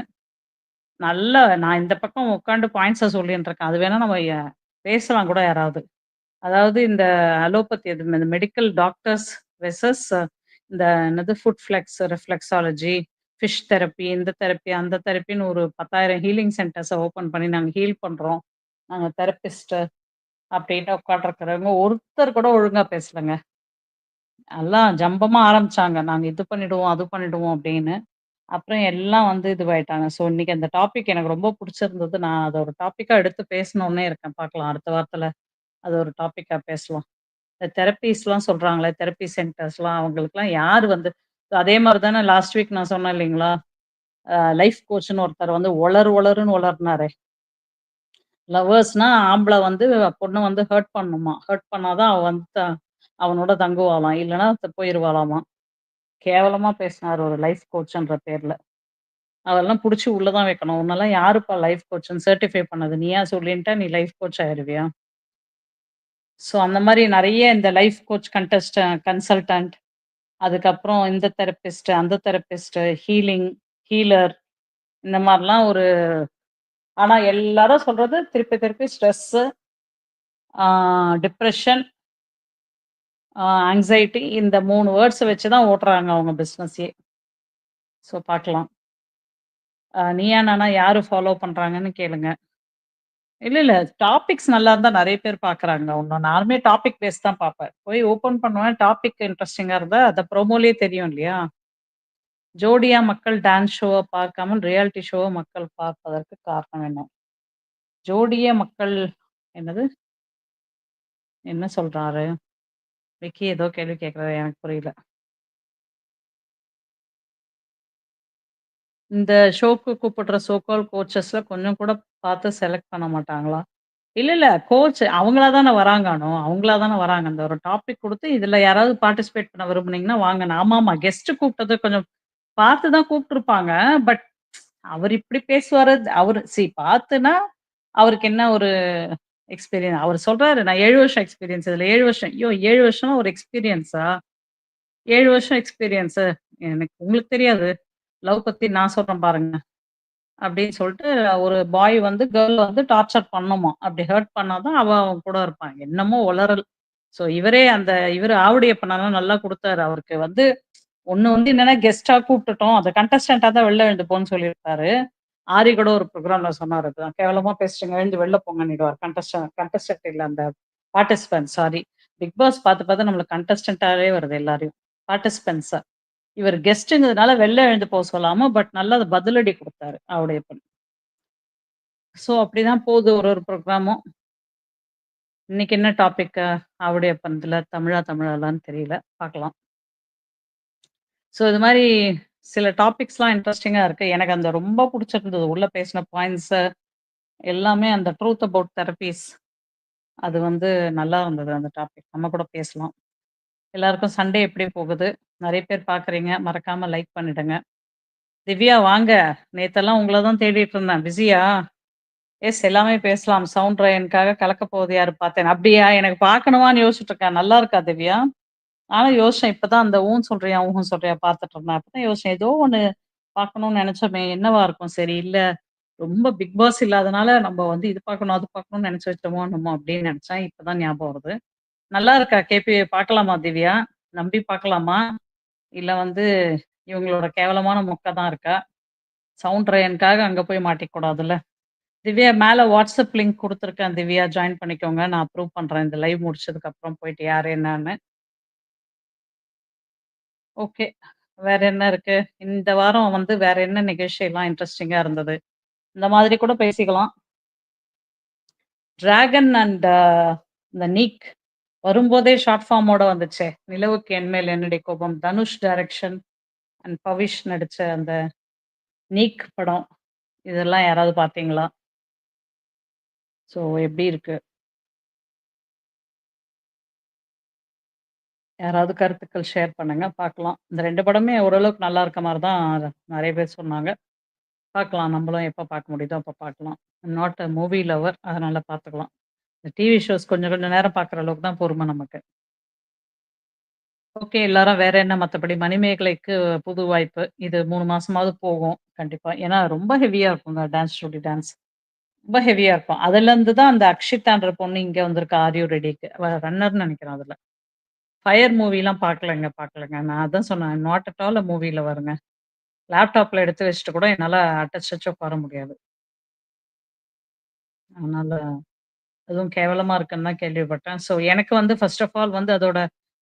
Speaker 1: நல்ல நான் இந்த பக்கம் உட்காந்து பாயிண்ட்ஸ சொல்லின்ட்டு இருக்கேன். அது வேணா நம்ம எ பேசலாம் கூட யாராவது. அதாவது இந்த அலோபதி அது இந்த மெடிக்கல் டாக்டர்ஸ் வெர்சஸ் இந்த என்னது foot flex, reflexology, fish therapy, இந்த தெரப்பி, அந்த தெரப்பின்னு ஒரு 10,000 ஹீலிங் சென்டர்ஸ ஓப்பன் பண்ணி நாங்க ஹீல் பண்றோம். நாங்க தெரபிஸ்ட் அப்படின்ட்டு உட்காந்துருக்கிறவங்க ஒருத்தர் கூட ஒழுங்கா பேசலங்க. எல்லாம் ஜம்பமா ஆரம்பிச்சாங்க. நாங்க இது பண்ணிடுவோம், அது பண்ணிடுவோம் அப்படின்னு. அப்புறம் எல்லாம் வந்து இதுவாயிட்டாங்க. ஸோ இன்னைக்கு அந்த டாபிக் எனக்கு ரொம்ப பிடிச்சிருந்தது நான் அதை ஒரு டாபிக்கா எடுத்து பேசணும்னே இருக்கேன். பார்க்கலாம் அடுத்த வாரத்துல அது ஒரு டாப்பிக்காக பேசலாம். இந்த தெரப்பீஸ்லாம் சொல்றாங்களே, தெரப்பி சென்டர்ஸ்லாம் அவங்களுக்குலாம் யார் வந்து அதே மாதிரி தானே லாஸ்ட் வீக் நான் சொன்னேன் இல்லைங்களா? லைஃப் கோச்சுன்னு ஒருத்தர் வந்து ஒளர் ஒளருன்னு ஒளறுனாரே. லவ்வர்ஸ்னா ஆம்பளை வந்து பொண்ணு வந்து ஹர்ட் பண்ணுமா ஹர்ட் பண்ணாதான் அவன் அவ வந்து த அவனோட தங்குவாளாம். இல்லைன்னா போயிருவாளாமா. கேவலமா பேசினார் ஒரு லைஃப் கோச்ன்ற பேர்ல. அதெல்லாம் புடிச்சு உள்ளதான் வைக்கணும். உன்னெல்லாம் யாருப்பா லைஃப் கோச்ன்னு சர்டிஃபை பண்ணது? நீயா சொல்லின்ட்டா நீ லைஃப் கோச் ஆயிருவியா? ஸோ அந்த மாதிரி நிறைய இந்த லைஃப் கோச் கண்டஸ்ட் கன்சல்டன்ட், அதுக்கப்புறம் இந்த தெரபிஸ்ட், அந்த தெரபிஸ்ட், ஹீலிங், ஹீலர் இந்த மாதிரிலாம் ஒரு ஆனா எல்லாரும் சொல்றது திருப்பி திருப்பி ஸ்ட்ரெஸ்ஸு டிப்ரெஷன் ஆங்ஸைட்டி ஆங்சைட்டி இந்த மூணு வேர்ட்ஸ் வச்சு தான் ஓட்டுறாங்க அவங்க பிஸ்னஸே ஸோ பார்க்கலாம். அ நீயா நானா யாரு ஃபாலோ பண்றாங்கன்னு கேளுங்க. இல்ல, இல்ல. டாபிக்ஸ் நல்லா இருந்தா நிறைய பேர் பார்க்குறாங்க. ஒன்னும் நானுமே டாபிக் பேஸ் தான் பார்ப்பேன். போய் ஓப்பன் பண்ணுவேன். டாபிக் இன்ட்ரெஸ்டிங்கா இருந்தா அதை ப்ரோமோலயே தெரியும் இல்லையா? ஜோடியா மக்கள் டான்ஸ் ஷோவ பார்க்காமல் ரியாலிட்டி ஷோவை மக்கள் பார்ப்பதற்கு காரணம் என்ன? ஜோடிய மக்கள் என்னது? என்ன சொல்றாரு? விக்கி ஏதோ கேள்வி கேட்கறாரு எனக்கு புரியல. இந்த ஷோக்கு கூப்பிடுற சோ கோச்சஸ்ல கொஞ்சம் கூட பார்த்து செலக்ட் பண்ண மாட்டாங்களா? இல்ல, இல்ல. கோச் அவங்களா தானே வராங்கானோ! அவங்களா தானே வராங்க. அந்த ஒரு டாபிக் குடுத்து, இதுல யாராவது பார்ட்டிசிபேட் பண்ண விரும்புனீங்கன்னா வாங்க ஆமா ஆமா கெஸ்ட் கூப்பிட்டது கொஞ்சம் பார்த்து தான் கூப்ட்டுருப்பாங்க. பட் அவர் இப்படி பேசுவாரு. அவரு சி பார்த்துனா, அவருக்கு என்ன ஒரு எக்ஸ்பீரியன்ஸ் அவர் சொல்றாரு, நான் ஏழு வருஷம் எக்ஸ்பீரியன்ஸ் இதுல ஏழு வருஷம். ஐயோ! ஏழு வருஷம் ஒரு எக்ஸ்பீரியன்ஸா? ஏழு வருஷம் எக்ஸ்பீரியன்ஸு. எனக்கு உங்களுக்கு தெரியாது. லவ் பத்தி நான் சொல்றேன் பாருங்க. அப்படின்னு சொல்லிட்டு ஒரு பாய் வந்து கேர்ள் வந்து டார்ச்சர் பண்ணுமா அப்படி ஹர்ட் பண்ணாதான் அவ அவன் கூட இருப்பான். என்னமோ உளறல். ஸோ இவரே அந்த இவர் ஆவுடைய பண்ணாலும் நல்லா கொடுத்தாரு அவருக்கு வந்து ஒண்ணு வந்து என்னன்னா கெஸ்டா கூப்பிட்டுட்டோம். அந்த கண்டஸ்டன்ட்டா தான் வெளில எழுந்து போன்னு சொல்லியிருக்காரு ஆரி கூட ஒரு ப்ரோக்ராம்ல சொன்னாரு தான் கேவலமா பேசுறீங்க எழுந்து வெளில போங்கன்னிடுவார் கண்டஸ்டன் கண்டஸ்டன்ட் இல்லை அந்த பார்ட்டிசிபென்ட் சாரி. பிக் பாஸ் பார்த்து பார்த்து நம்மளுக்கு கண்டஸ்டன்டாவே வருது எல்லாரையும். பார்ட்டிசிபென்ட்ஸா இவர் கெஸ்ட்டுங்கிறதுனால வெளில எழுந்து போக சொல்லாம, பட் நல்லா பதிலடி குடுத்தாரு ஆவுடையப்பன். ஸோ அப்படிதான் போகுது ஒரு ஒரு ப்ரோக்ராமும் இன்னைக்கு என்ன டாபிக் ஆவுடையப்பன்துல தமிழா தமிழாலான்னு தெரியல. பார்க்கலாம். ஸோ இது மாதிரி சில டாபிக்ஸ்லாம் இன்ட்ரெஸ்டிங்காக இருக்குது எனக்கு அந்த ரொம்ப பிடிச்சிருந்தது உள்ளே பேசின பாயிண்ட்ஸு எல்லாமே அந்த ட்ரூத் அபவுட் தெரப்பீஸ் அது வந்து நல்லா இருந்தது அந்த டாபிக். நம்ம கூட பேசலாம். எல்லாருக்கும் சண்டே எப்படி போகுது? நிறைய பேர் பார்க்குறீங்க. மறக்காமல் லைக் பண்ணிடுங்க. திவ்யா வாங்க. நேத்தெல்லாம் உங்களை தான் தேடிட்டு இருந்தேன். பிஸியா? எஸ் எல்லாமே பேசலாம். சவுண்ட் ரயனுக்காக கலக்க போகுது யாரு பார்த்தேன். அப்படியா? எனக்கு பார்க்கணுமான்னு யோசிச்சுட்டு இருக்கேன். நல்லா இருக்கா திவ்யா? ஆனா யோசிச்சேன். இப்பதான் அந்த ஊன் சொல்றியா, ஊன் சொல்றியா பார்த்துட்டு இருந்தேன். அப்பதான் யோசிச்சேன். ஏதோ ஒண்ணு பார்க்கணும்னு நினைச்சோமே என்னவா இருக்கும்? சரி இல்ல ரொம்ப பிக் பாஸ் இல்லாதனால நம்ம வந்து இது பார்க்கணும், அது பார்க்கணும்னு நினைச்சு வச்சோமோ நம்ம அப்படின்னு நினைச்சேன் இப்பதான் ஞாபகம் வருது. நல்லா இருக்கா கேபி பார்க்கலாமா திவ்யா? நம்பி பார்க்கலாமா? இல்ல வந்து இவங்களோட கேவலமான மொக்க தான் இருக்கா? சவுண்ட் ரயனுக்காக அங்க போய் மாட்டிக்கூடாதுல்ல திவ்யா மேல வாட்ஸ்அப் லிங்க் கொடுத்துருக்கேன் திவ்யா ஜாயின் பண்ணிக்கோங்க. நான் அப்ரூவ் பண்றேன். இந்த லைவ் முடிச்சதுக்கு அப்புறம் போயிட்டு யாரு என்னன்னு. ஓகே. வேற என்ன இருக்கு? இந்த வாரம் வந்து வேற என்ன நிகழ்ச்சியெல்லாம் இன்ட்ரெஸ்டிங்கா இருந்தது? இந்த மாதிரி கூட பேசிக்கலாம். டிராகன் அண்ட் இந்த நீக் வரும்போதே ஷார்ட் ஃபார்மோட வந்துச்சே. நிலவுக்கு என்மேல் என்னுடைய கோபம். தனுஷ் டைரக்ஷன் அண்ட் பவிஷ் நடிச்ச அந்த நீக் படம். இதெல்லாம் யாராவது பார்த்தீங்களா? ஸோ எப்படி இருக்கு? யாராவது கருத்துக்கள் ஷேர் பண்ணுங்க. பார்க்கலாம். இந்த 2 படமே ஓரளவுக்கு நல்லா இருக்க மாரி தான் நெறைய பேர் சொன்னாங்க. பார்க்கலாம். நம்மளும் எப்ப பார்க்க முடியுதோ அப்ப பார்க்கலாம். I'm not a movie lover அதனால பார்த்துக்கலாம். இந்த டிவி ஷோஸ் கொஞ்சம் கொஞ்சம் நேரம் பார்க்குற அளவுக்கு தான் பொறுமை நமக்கு. ஓகே. எல்லாரும் வேற என்ன மத்தபடி மணிமேகலைக்கு புது வாய்ப்பு. இது 3 மாசமாவது போகும். கண்டிப்பா. ஏன்னா ரொம்ப ஹெவியா இருக்குங்க டான்ஸ் ஜோடி டான்ஸ். ரொம்ப ஹெவியா இருக்கும். அதுலருந்து தான் அந்த அக்ஷிதான்ற பொண்ணு இங்க வந்திருக்கா ஆர் யூ ரெடிக்கு. அவ ரன்னர்ன்னு நெனைக்கிறேன் அதுல. ஃபயர் மூவிலாம் பார்க்கலங்க, பார்க்கலங்க. நான் அதான் சொன்னேன். நாட் அட் ஆல் அ வருங்க லேப்டாப்பில் லேப்டாப்ல எடுத்து வச்சுட்டு கூட என்னால அட்டச்சு உட்கார முடியாது. அதனால அதுவும் கேவலமா இருக்குன்னு தான் கேள்விப்பட்டேன். ஸோ எனக்கு வந்து ஃபர்ஸ்ட் ஆஃப் ஆல் வந்து அதோட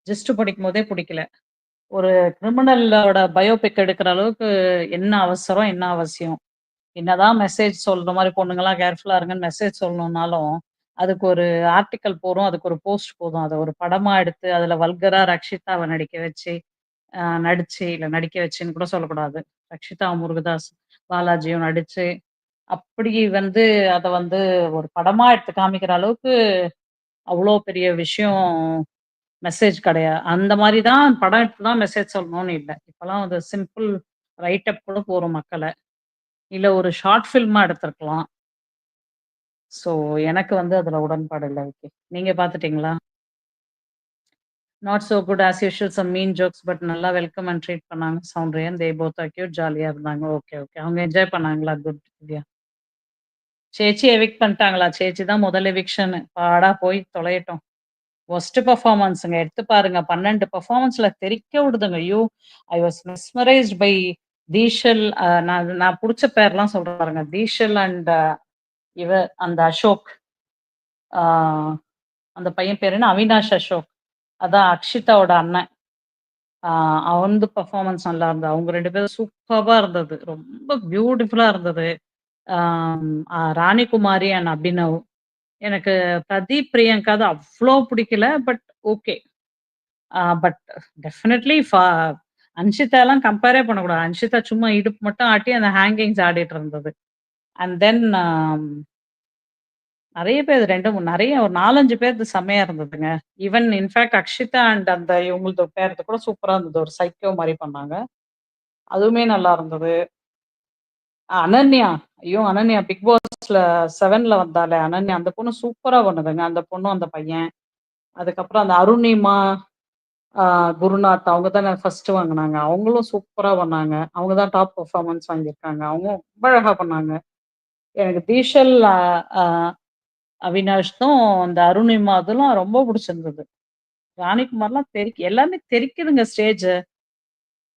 Speaker 1: ஜிஸ்ட் படிக்கும்போதே பிடிக்கல ஒரு கிரிமினலோட பயோபிக் எடுக்கிற அளவுக்கு என்ன அவசரம்? என்ன அவசியம்? என்னதான் மெசேஜ் சொல்ற மாரி பொண்ணுங்கலாம் கேர்ஃபுல்லா இருங்கன்னு மெசேஜ் சொல்லணும்னாலும், அதுக்கு ஒரு ஆர்டிக்கல் போடும். அதுக்கு ஒரு போஸ்ட் போதும். அதை ஒரு படமா எடுத்து அதுல வல்கரா ரக்ஷிதாவை நடிக்க வச்சு, நடிச்சு இல்ல நடிக்க வச்சுன்னு கூட சொல்லக்கூடாது. ரக்ஷிதா முருகதாஸ், பாலாஜியும் நடிச்சு, அப்படி வந்து அதை வந்து ஒரு படமா எடுத்து காமிக்கிற அளவுக்கு அவ்வளோ பெரிய விஷயம் மெசேஜ் கிடையாது அந்த மாதிரி தான் படம் எடுத்து தான் மெசேஜ் சொல்லணும்னு இல்லை இப்போலாம் வந்து சிம்பிள் ரைட்டப் கூட போகிறோம் மக்களை இல்லை ஒரு ஷார்ட் ஃபில்மாக எடுத்திருக்கலாம். ஸோ எனக்கு வந்து அதுல உடன்பாடு இல்ல ஓகே நீங்க பாத்துட்டீங்களா not so good as usual some mean jokes but நல்லா வெல்கம் அண்ட் ட்ரீட் பண்ணாங்க. சவுண்ட்ரியன் தே போத் அக்யூட் ஜாலியாக ஜாலியா இருந்தாங்க. Okay, okay. அவங்க என்ஜாய் பண்ணாங்களா? குட் திவ்யா. சேச்சி எவிக் பண்ணிட்டாங்களா? சேச்சி தான் முதல் எவிக்ஷனு. பாடா போய் தொலையட்டும். ஒஸ்ட் பர்ஃபார்மன்ஸுங்க எடுத்து பாருங்க. 12 பெர்ஃபார்மன்ஸ்ல தெறிக்க விடுதுங்க. ஐயோ! ஐ வாஸ் மெஸ்மரைஸ்ட் பை தீஷல் நான் நான் புடிச்ச பேர்லாம் சொல்றேன் பாருங்க. தீஷல் அண்ட் இவர் அந்த அசோக். அந்த பையன் பேர் என்ன? அவினாஷ் அசோக். அதான் அக்ஷிதாவோட அண்ணன். ஆ அவன்து நல்லா இருந்தது. அவங்க ரெண்டு பேரும் சூப்பர்பா இருந்தது. ரொம்ப பியூட்டிஃபுல்லா இருந்தது. ராணிகுமாரி அண்ட் அபினவ். எனக்கு பிரதீப், பிரியங்கா அது அவ்வளோ பிடிக்கல. But okay. But definitely Anshitha அன்ஷிதாலாம் compare பண்ணக்கூடாது. அன்ஷிதா சும்மா இடுப்பு மட்டும் ஆட்டி அந்த ஹேங்கிங்ஸ் ஆடிட்டு இருந்தது. அண்ட் தென் um, நிறைய பேர் 2, 3 நெறைய ஒரு 4, 5 செம்மையா இருந்ததுங்க. ஈவன் இன்ஃபேக்ட் அக்ஷிதா அண்ட் அந்த இவங்களது பேரது கூட சூப்பரா இருந்தது. ஒரு சைக்கோ மாதிரி பண்ணாங்க. அதுவுமே நல்லா இருந்தது. அனன்யா. ஐயோ! அனன்யா பிக் பாஸ்ல செவன்ல வந்தாலே அனன்யா அந்த பொண்ணு சூப்பரா பண்ணுதுங்க. அந்த பொண்ணும், அந்த பையன். அதுக்கப்புறம் அந்த அருணிமா, குருநாத் அவங்க தானே ஃபர்ஸ்ட் வாங்குனாங்க. அவங்களும் சூப்பரா பண்ணாங்க. அவங்க தான் டாப் பர்ஃபார்மன்ஸ் வாங்கியிருக்காங்க. அவங்க ரொம்ப அழகா பண்ணாங்க. எனக்கு தீஷல் அவினாஷ்தும், அந்த அருணிமா ரொம்ப பிடிச்சிருந்தது ராணிக்குமார்லாம் தெறிக் எல்லாமே தெரிக்குதுங்க ஸ்டேஜ்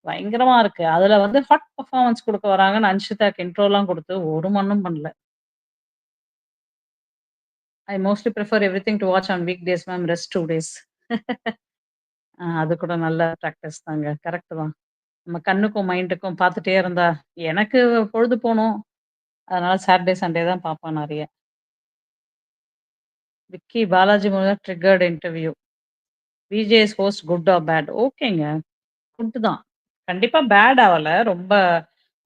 Speaker 1: பயங்கரமா இருக்கு. அதுல வந்து ஹாட் பர்ஃபார்மன்ஸ் கொடுக்க வராங்கன்னு அன்ஷிதாக்கு இன்ட்ரோலாம் கொடுத்து ஒரு மண்ணும் பண்ணல. I mostly prefer everything to watch on weekdays ma'am. Rest two days. அது கூட நல்ல ப்ராக்டிஸ் தாங்க. கரெக்ட் தான். நம்ம கண்ணுக்கும், மைண்டுக்கும் பார்த்துட்டே இருந்தா எனக்கு பொழுது போனோம் அதனால சாட்டர்டே, சண்டே தான் பார்ப்பேன் நிறைய விக்கி பாலாஜி மூலம் triggered interview. VJs host good or bad? ஓகேங்க. குட் தான். கண்டிப்பாக பேட் ஆகலை ரொம்ப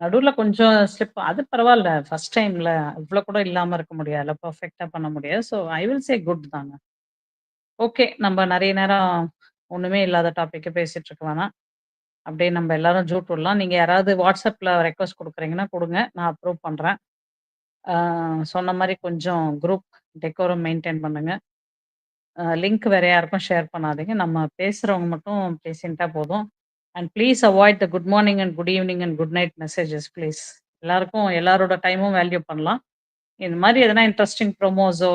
Speaker 1: நடுவில் கொஞ்சம் ஸ்லிப் அது பரவாயில்ல ஃபர்ஸ்ட் டைமில் இவ்வளோ கூட இல்லாமல் இருக்க முடியாது பர்ஃபெக்டாக பண்ண முடியாது. So I will say good தாங்க. ஓகே. நம்ம நிறைய நேரம் ஒன்றுமே இல்லாத டாப்பிக்கை பேசிகிட்டு இருக்க வேணாம். அப்படியே நம்ம எல்லாரும் ஜூட் விடலாம். நீங்கள் யாராவது வாட்ஸ்அப்பில் ரெக்வஸ்ட் கொடுக்குறீங்கன்னா கொடுங்க நான் அப்ரூவ் பண்ணுறேன் சொன்ன மாதிரி கொஞ்சம் குரூப் டெக்கோரம் மெயின்டைன் பண்ணுங்க. லிங்க் வேற யாருக்கும் ஷேர் பண்ணாதீங்க. நம்ம பேசுறவங்க மட்டும் பேசிட்டா போதும். And please avoid the good morning and good evening and good night messages please. எல்லாருக்கும் எல்லாரோட டைமும் வேல்யூ பண்ணலாம். இந்த மாதிரி எதனா இன்ட்ரஸ்டிங் ப்ரோமோஸோ,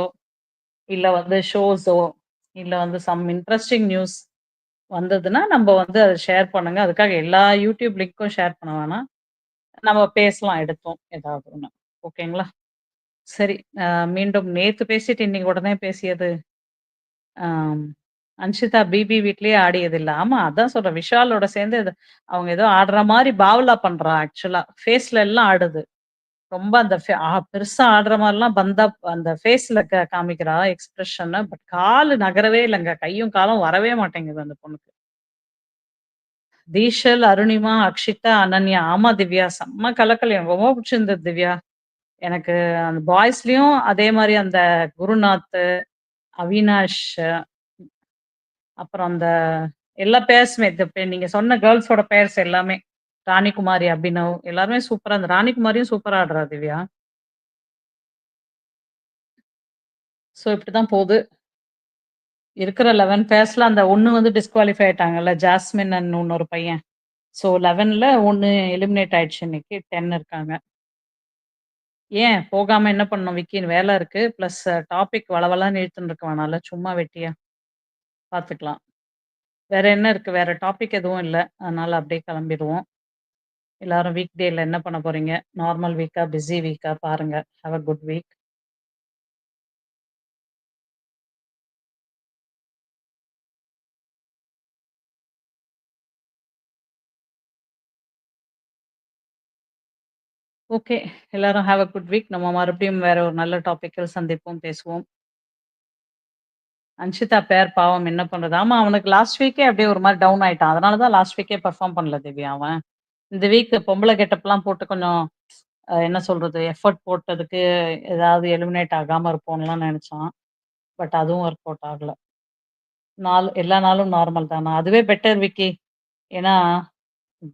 Speaker 1: இல்லை வந்து ஷோஸோ, இல்லை வந்து சம் இன்ட்ரெஸ்டிங் நியூஸ் வந்ததுன்னா, நம்ம வந்து அதை ஷேர் பண்ணுங்க. அதுக்காக எல்லா யூடியூப் லிங்க்கும் ஷேர் பண்ண வேணாம். நம்ம பேசலாம் எடுத்தும் ஏதாவது ஒன்று ஓகேங்களா? சரி. அ மீண்டும் நேத்து பேசிட்டு இன்னைக்கு உடனே பேசியது ஆம். அன்ஷிதா பிபி வீட்லயே ஆடியதில்ல. ஆமா, அதான் சொல்றேன். விஷாலோட சேர்ந்து இது அவங்க ஏதோ ஆடுற மாரி பாவலா பண்றா ஆக்சுவலா. ஃபேஸ்ல எல்லாம் ஆடுது. ரொம்ப அந்த ஃபே ஆ பெருசா ஆடுற மாரிலாம் பந்தா அந்த ஃபேஸ்ல க காமிக்கிறா எக்ஸ்பிரஷன. பட் காலு நகரவே இல்லங்க. கையும் காலும் வரவே மாட்டேங்குது அந்த பொண்ணுக்கு. தீஷல், அருணிமா, அக்ஷிதா, அனன்யா. ஆமா திவ்யா. செம்ம கலக்கல். ரொம்ப புடிச்சிருந்தது திவ்யா. எனக்கு அந்த பாய்ஸ்லயும் அதே மாதிரி அந்த குருநாத்து, அவினாஷ் அப்புறம் அந்த எல்லா பேர்ஸுமே இது நீங்க சொன்ன கேர்ள்ஸோட பேர்ஸ் எல்லாமே. ராணிகுமாரி, அபினவ் எல்லாருமே சூப்பரா அந்த ராணிகுமாரியும் சூப்பரா ஆடுறா திவ்யா. ஸோ இப்படிதான் போகுது இருக்கிற 11 பேர்ஸ்ல அந்த ஒன்று வந்து டிஸ்குவாலிஃபை ஆயிட்டாங்கல்ல. ஜாஸ்மின் அண்ட் இன்னொரு பையன். ஸோ 11ல 1 எலிமினேட் ஆயிடுச்சு இன்னைக்கு. 10 இருக்காங்க. ஏன் போகாம என்ன பண்ணணும் விக்கின்னு வேலை இருக்கு. பிளஸ் டாபிக் வளவலா இழுத்துன்னு இருக்க வேணாம்ல. சும்மா வெட்டியா. பார்த்துக்கலாம். வேற என்ன இருக்கு? வேற டாபிக் எதுவும் இல்லை அதனால அப்படியே கிளம்பிடுவோம். எல்லாரும் வீக் டேல என்ன பண்ண போறீங்க? நார்மல் வீக்கா, பிஸி வீக்கா பாருங்க. Have a good week. Okay. எல்லாரும் ஹேவ் அ குட் வீக். நம்ம மறுபடியும் வேற ஒரு நல்ல டாபிக்கில் சந்திப்போம், பேசுவோம். அன்ஷிதா பேர் பாவம் என்ன பண்றது? ஆமா அவனுக்கு லாஸ்ட் வீக்கே அப்படியே ஒரு மாரி டவுன் ஆயிட்டான். அதனால தான் லாஸ்ட் வீக்கே பெர்ஃபார்ம் பண்ணல திவ்யா அவன். இந்த வீக் பொம்பள கெட்டப்லாம் போட்டு கொஞ்சம் அ என்ன சொல்றது? எஃபோர்ட் போட்டதுக்கு ஏதாவது எலிமினேட் ஆகாம இருப்போம்லாம் நெனச்சான். பட் அதுவும் ஒர்க் அவுட் ஆகல. நாள் எல்லா நாளும் நார்மல் தானா? அதுவே பெட்டர் விக்கி. ஏன்னா,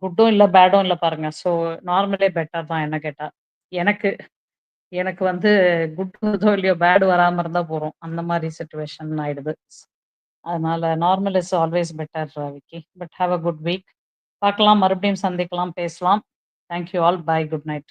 Speaker 1: குட்டும் இல்ல, பேடும் இல்ல பாருங்க. ஸோ நார்மலே பெட்டர் தான் என்ன கேட்டா. எனக்கு. எனக்கு வந்து குட் வருதோ இல்லையோ பேடு வராம இருந்தா போதும். அந்த மாதிரி சுச்சுவேஷன் ஆயிடுது. அதனால normal is always better Vicky. But have a good week. பார்க்கலாம், மறுபடியும் சந்திக்கலாம், பேசலாம். Thank you all. Bye. Good night.